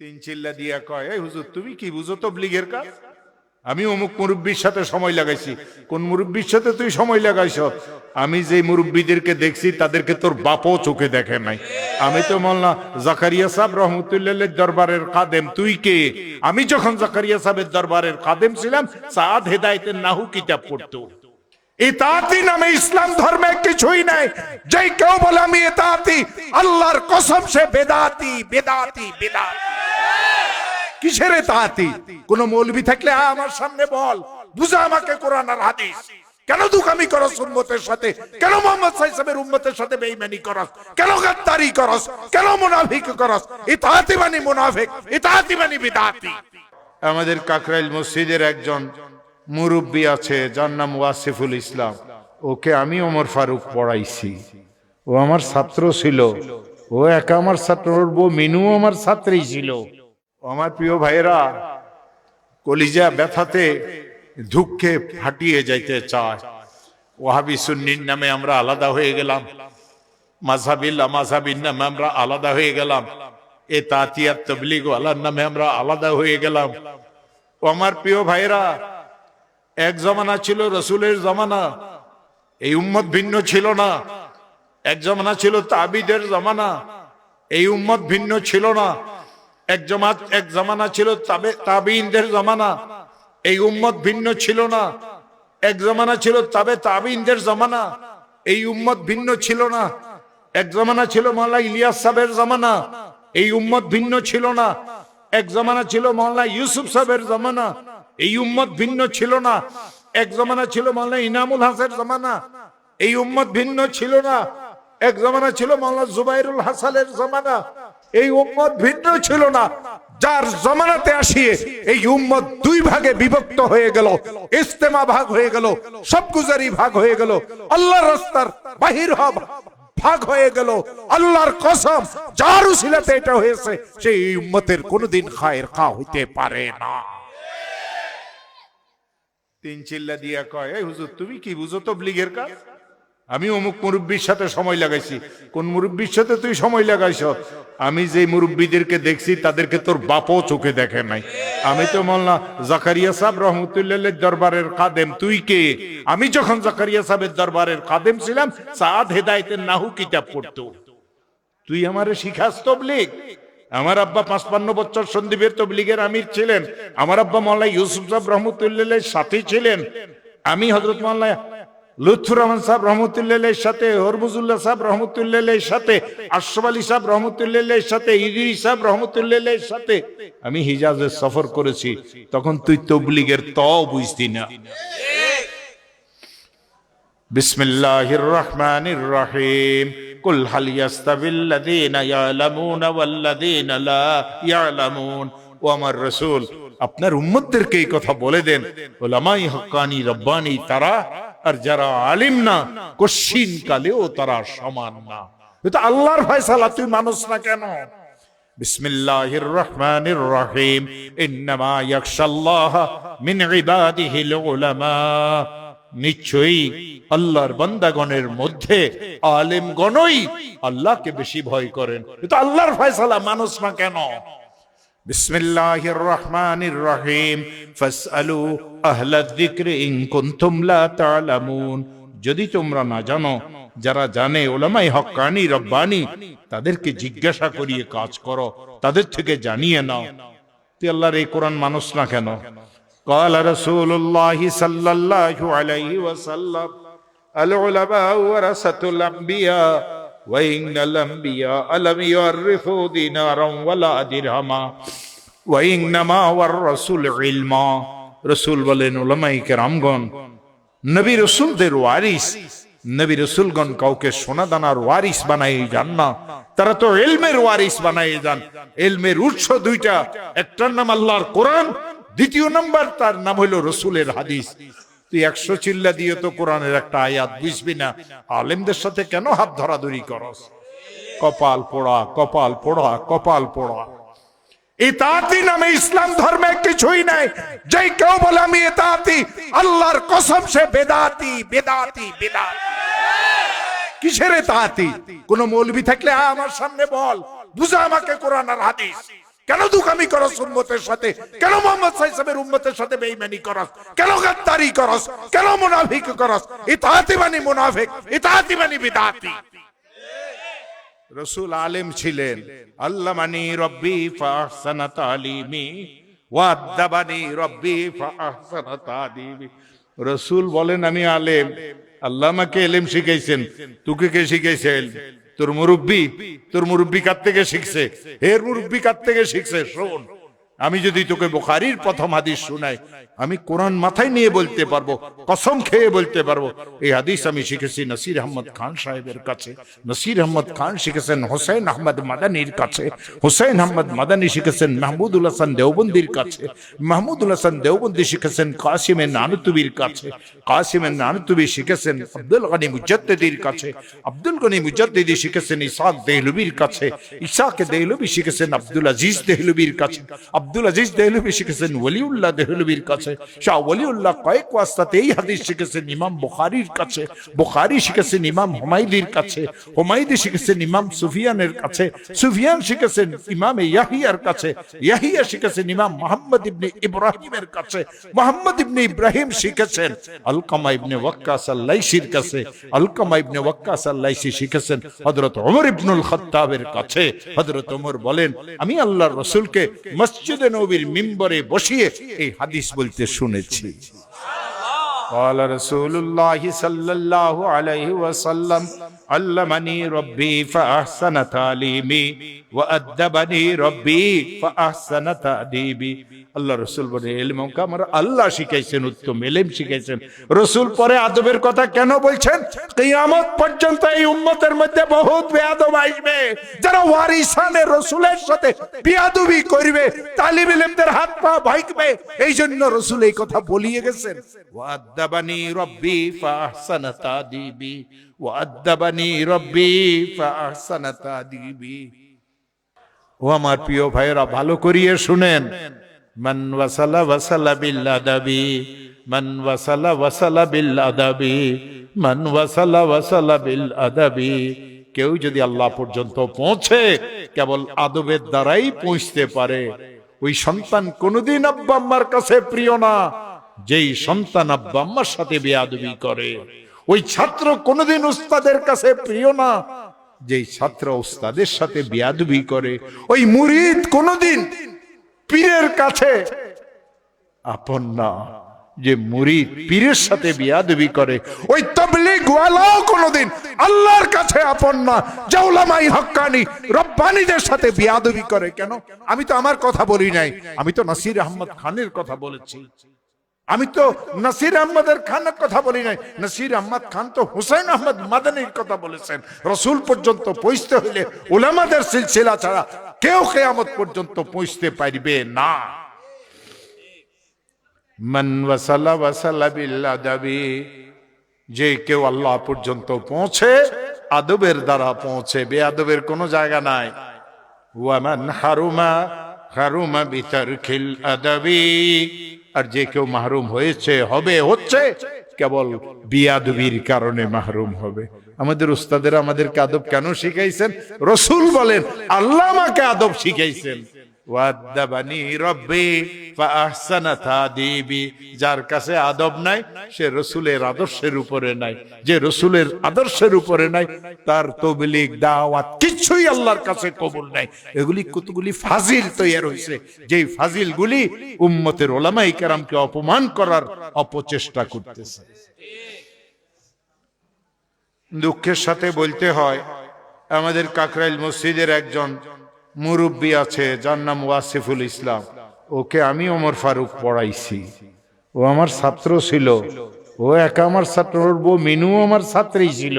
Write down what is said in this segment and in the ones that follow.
তিন চিল্লা দিয়া কয়, এই হুজুর, তুমি কি বুঝো তবলিগের কাজ? আমি অমুক মুরব্বীর সাথে সময় লাগাইছি। কোন মুরব্বীর সাথে তুই সময় লাগাইছ? আমি যে মুরব্বীদেরকে দেখছি, তাদেরকে তোর বাপও চোখে দেখে নাই। আমি তো বললাম জাকারিয়া সাহেব রহমতুল্লাহ দরবারের কাদেম। তুই কে? আমি যখন জাকারিয়া সাহেবের দরবারের কাদেম ছিলাম, সাদ হেদায়তের নাহু কিতাব পড়তো। ইতাতি নামে ইসলাম ধর্মে কিছুই নাই। যেই কেউ বলে, আমি ইতাতি আল্লাহর কসম সে বেদাতি বেদাতি বেদাতি। কিসের তাহাতি? কোন মৌলবি থাকলে আমার সামনে বল। বুঝা আমাকে কোরআন আর হাদিস। কেন দুকামি করস উম্মতের সাথে? কেন মোহাম্মদ সাইসাবের উম্মতের সাথে বেঈমানি করস? কেন গাদ্দারি করস? কেন মুনাফিক করস? ইতাতি মানে মুনাফিক ইতাতি মানে বিদাতি। আমাদের কাকরাইল মসজিদের একজন মুরব্বী আছে, যার নাম ওয়াসিফুল ইসলাম। ওকে আমি ওমর ফারুক পড়াইছি। ও আমার ছাত্র ছিল। ও একা আমার ছাত্র মিনু আমার ছাত্রী ছিল। আমার প্রিয় ভাইয়েরা, কলিজা ব্যথাতে দুঃখে ফাটিয়ে যাইতে চায়। ওহাবি সুন্নির নামে আমরা আলাদা হয়ে গেলাম। মাঝাবিল্লা মাঝাবির নামে আমরা আলাদা হয়ে গেলাম। এ তাতিয়াত তবলিগ আল্লাহর নামে আমরা আলাদা হয়ে গেলাম। ও আমার প্রিয় ভাইরা এক জমানা ছিল রসুলের জমানা, এই উম্মত ভিন্ন ছিল না। এক জমানা ছিল তাবিদের জমানা, এই উম্মত ভিন্ন ছিল না। এক জমাত, এক জমানা ছিল তাবে, তাবিনদের জমানা। এই উম্মত ভিন্ন ছিল না। এক জমানা ছিল তাবে তাবিনদের জমানা। এই উম্মত ভিন্ন ছিল না। এক জমানা ছিল মাওলা ইলিয়াস সাহেবের জমানা। এই উম্মত ভিন্ন ছিল না। এক জমানা ছিল মাওলা ইউসুফ সাহেবের জমানা। এই উম্মত ভিন্ন ছিল না। এক জমানা ছিল মাওলা ইনামুল হাসের জমানা। এই উম্মত ভিন্ন ছিল না। এক জমানা ছিল মাওলা জুবাইরুল হাসানের জমানা। এই উম্মত ভিন্ন ছিল না। যার জমানাতে আসিয়ে এই উম্মত দুই ভাগে বিভক্ত হয়ে গেল। ইস্তেমা ভাগ হয়ে গেল, সবগুজারি ভাগ হয়ে গেল, আল্লাহর রাস্তার বাহির হব ভাগ হয়ে গেল। আল্লাহর কসম, যার উসিলাতে এটা হয়েছে, সেই উম্মতের কোনোদিন খায়ের খা হইতে পারে না। তিন চিল্লা দিয়া কয়, এই হুজুর, তুমি কি বুঝো তবলিগের কাজ? আমি অমুক মুরব্বীর সাথে সময় লাগাইছি। কোন মুরব্বীর সাথে তুই সময় লাগাইছ? আমি যে মুরব্বীদেরকে দেখছি, তাদেরকে তোর বাপও চোখে দেখে নাই। আমি তো বললাম জাকারিয়া সাহেব রহমতুল্লাহ দরবারের কাদেম তুই কে? আমি যখন জাকারিয়া সাহেবের দরবারের কাদেম ছিলাম, সাদ হেদায়তের নাহু কিতাব পড়তো। তুই আমারে শিখাস তবলিগ? আমার আব্বা পাঁচপান্ন বছর সন্দীপের তবলিগের আমির ছিলেন। আমার আব্বা মোল্লা ইউসুফ সাহেব রহমতুল্লাহ সাথে ছিলেন। আমি হজরত মোল্লা লুৎফুর রহমান সাহেব রহমতুল্লাহ সাথে হরবুজুল্লাহ সাহেব রহমতুল্লাহ সাথে, আশরাফ আলী সাহেব রহমতুল্লাহ সাথে ইদিরি সাহেব রহমতুল্লাহ সাথে আমি হিজাজে সফর করেছি। তখন তুই তবলিগের ত বুঝতি না। বিসমিল্লাহির রহমানির রহিম কুল হাল ইয়াস্তাবিল্লাযীনা ইয়ালামুনা ওয়াল্লাযীনা লা ইয়ালামুন। ও আমার রাসূল, আপনার উম্মতদেরকে এই কথা বলে দেন। ওলামাই হক্কানি রব্বানি, তারা আর যারা আলিম না কশিন কালেও তারা সমান না। এটা আল্লাহর ফয়সালা, তুই মানুষ না কেন? নিশ্চয়ই আল্লাহর বান্দাগণের মধ্যে আল্লাহকে বেশি ভয় করেন। এটা আল্লাহর ফয়সালা, মানুষ না কেন? বিসমিল্লাহির রহমানির রহিম ফাসআলু আহলা যিকর ইন কুনতুম লা তা'লামুন যদি তোমরা না জানো যারা জানে ওলামাই হক্কানি রব্বানি তাদেরকে জিজ্ঞাসা করিয়ে কাজ করো তাদের থেকে জানিয়ে নাও তুই আল্লাহর এই কোরআন মানুষ না কেন قال رسول الله صلى الله عليه وسلم العلماء ورثة الأنبياء وإن الأنبياء لم يورثوا دينارا ولا درهما وإنما ورثوا العلم রসুল বলেন ওলামাই কেরামগণ নবী রসুলদের ওয়ারিস নবী রসুলগণ কাউকে সোনা দানার ওয়ারিস বানাই যান না তারা তো এলমের ওয়ারিস বানাই যান এলমের উৎস দুইটা একটার নাম আল্লাহর কোরআন দ্বিতীয় নাম্বার তার নাম হইল রসুলের হাদিস তুই একশো চিল্লা দিয়ে তো কোরআনের একটা আয়াত, বুঝবি না? আলেমদের সাথে কেন হাত ধরাধরি করস? কপাল পোড়া কপাল পোড়া কপাল পোড়া। ইতাতি নামে ইসলাম ধর্মে কিছুই নাই। যেই কেউ বলে আমি ইতাতি, আল্লাহর কসম সে বেদাতি বেদাতি বেদাতি। কিসের ইতাতি? কোন মৌলবি থাকলে আমার সামনে বল। বুঝা আমাকে কোরআন আর হাদিস। কেন দুকামি করস উম্মতের সাথে? কেন মোহাম্মদ সাইসামের উম্মতের সাথে বেঈমানি করস? কেন গাদ্দারি করস? কেন মুনাফিক করস? ইতাআতি মানে মুনাফিক ইতাআতি মানে বিদাতি। রসুল আলেম ছিলেন। আল্লামানি রব্বি ফাহসানা তালিমি, ওয়াদ্দাবানি রব্বি ফাহসানা তাদিবি রসুল বলেন, আমি আলেম। আল্লাহ আমাকে এলেম শিখাইছেন। তোকে কে শিখাইছেন তোর মুরব্বী তোর মুরব্বী কার থেকে শিখছে? এর মুরব্বী কার থেকে শিখছে? শোন। আমি যদি তোকে বুখারির প্রথম হাদিস শোনাই, আমি কোরআন মাথায় নিয়ে বলতে পারব, কসম খেয়ে বলতে পারব। এই হাদিস আমি শিখেছি নসির আহমদ খান সাহেবের কাছে। নসির আহমদ খান শিখেছেন হোসেন আহমদ মাদানির কাছে। হোসেন আহমদ মাদানি শিখেছেন মাহমুদুল হাসান দেওবন্দির কাছে। মাহমুদুল হাসান দেওবন্দি শিখেছেন কাসিমে নানুতুবির কাছে। কাসিমে নানুতুবি শিখেছেন আব্দুল গনি মুজাদ্দিদির কাছে। আব্দুল গনি মুজাদ্দিদি শিখেছেন ইসাক দেহলুবির কাছে। ইসাক দেহলুবি শিখেছেন আব্দুল আজিজ দেহলুবির কাছে। আব্দুল আজিজ দেহলুবি শিখেছেন, ওলিউল্লাহ দেহলুবির কাছে। শাহ ওলিউল্লাহ কয়েক ওয়াস্তাতে এই হাদিস শিখেছেন, ইমাম বুখারীর কাছে, বুখারী শিখেছেন, ইমাম হুমায়দির কাছে, হুমায়দি শিখেছেন, ইমাম সুফিয়ানের কাছে, সুফিয়ান শিখেছেন, ইমাম ইয়াহিয়ার কাছে, ইয়াহিয়া শিখেছেন, ইমাম মোহাম্মদ ইবনে ইব্রাহিমের কাছে, মোহাম্মদ ইবনে ইব্রাহিম শিখেছেন, আলকামা ইবনে ওয়াক্কাস আল্লাইসির কাছে, আলকামা ইবনে ওয়াক্কাস আল্লাইসি শিখেছেন, হযরত ওমর ইবনুল খাত্তাবের কাছে। হযরত ওমর বলেন, আমি আল্লাহর রাসূলকে মসজিদে নববীর মিম্বরে বসিয়ে এই হাদিস বলতে শুনেছি قال رسول الله صلى الله عليه وسلم علمني ربي فأحسن تعليمي আল্লাহ রসুল বলে, এলম আমার আল্লাহ শিখাইছেন, উত্তম এলেম শিখাইছেন। রসুল পরে আদবের কথা কেন বলছেন? কিয়ামত পর্যন্ত এই উম্মতের মধ্যে বহুত বেয়াদব আসবে। যারা ওয়ারিসানে রসুলের সাথে বিয়াদবি করবে, তালিম ইলেমদের হাত পা ভাইকবে এই জন্য রসুল এই কথা বলিয়ে গেছেন। ওয়াদ্দাবানি রব্বি ফাহসানা তাদিবি ওয়াদ্দাবানি রব্বি ফাহসানা তাদিবি ও আমার প্রিয় ভাইয়েরা, ভালো করিয়ে শুনেন। মান ওয়াসালা ওয়াসালা বিল আদাবি মান ওয়াসালা ওয়াসালা বিল আদাবি মান ওয়াসালা ওয়াসালা বিল আদাবি কেউ যদি আল্লাহ পর্যন্ত পৌঁছে, কেবল আদবের দ্বারাই পৌঁছতে পারে। ওই সন্তান কোনোদিন আব্বা আম্মার কাছে প্রিয় না। যেই সন্তান আব্বা আম্মার সাথে বেয়াদবি করে। ওই ছাত্র কোনোদিন উস্তাদের কাছে প্রিয় না। যেই ছাত্র ওস্তাদের সাথে বেয়াদবি করে। ওই মুরিদ কোনদিন পীরের কাছে আপন না। যে মুরিদ পীরের সাথে বিয়াদবি করে, ওই তবলিগ ওয়ালাও কোনোদিন আল্লাহর কাছে আপন না। জাউলামাই হক্কানি রব্বানীদের সাথে বিয়াদবি করে কেন? আমি তো আমার কথা বলি নাই। আমি তো নাসির আহমদ খানের কথা বলেছি। আমি তো নাসির আহমদের খানের কথা বলি নাই। নাসির আহমদ খান তো হুসাইন আহমদ মাদানির কথা বলেছেন। রসুল পর্যন্ত পৌঁছতে হইলে ওলামাদের সিলসিলা ছাড়া কেউ কেয়ামত পর্যন্ত পৌঁছতে পারবে না। মান ওয়াসালা ওয়াসালা বিল্লাহ দাবি যে কেউ আল্লাহ পর্যন্ত পৌঁছে, আদবের দ্বারা পৌঁছে, বেআদবের কোনো জায়গা নাই। ওয়ামান হারুমা হারুমা বিতারখিল আদাবি আর যে কেউ মাহরুম হয়েছে, হবে, হচ্ছে, কেবল বিয়াদবির কারণে মাহরুম হবে। আমাদের উস্তাদের আমাদেরকে আদব কেন শিখাইছেন? রসুল বলেন, আল্লাহ আমাকে আদব শিখাইছেন। যার কাছে আদব নাই, সে রসুলের আদর্শের উপরে নাই। যে রসুলের আদর্শের উপরে নাই, তার দাওয়াত কিছুই আল্লাহর কাছে কবুল নাই। এগুলি কতগুলি ফাজিল তৈরি হয়েছে যেই উম্মতের ওলামাই কেরামকে অপমান করার অপচেষ্টা করতেছে। দুঃখের সাথে বলতে হয়, আমাদের কাকরাইল মসজিদের একজন মুরব্বী আছে, যার নাম ওয়াসিফুল ইসলাম। ওকে আমি ওমর ফারুক পড়াইছি। ও আমার ছাত্র ছিল। ও একা আমার ছাত্র মিনু আমার ছাত্রী ছিল।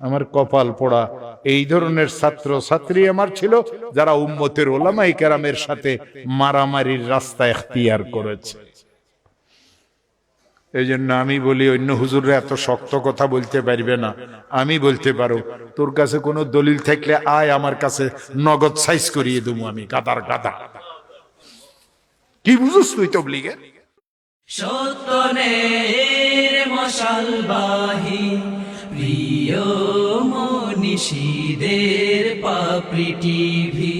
আমার কপাল পড়া, এই ধরনের ছাত্র ছাত্রী আমার ছিল, যারা উম্মতের ওলামাই কেরামের সাথে মারামারির রাস্তা এখতিয়ার করেছে। এই জন্য আমি বলি, অন্য হুজুররা এত শক্ত কথা বলতে পারবে না। আমি বলতে পারো, তোর কাছে কোনো দলিল থাকলে আয় আমার কাছে, নগদ সাইজ করিয়ে দেবো আমি, গাদার গাদা। কি বুঝুস তুই তবলিগে সত্যনের মশালবাহী প্রিয় মনীষীদের পাপড়ি টিভি।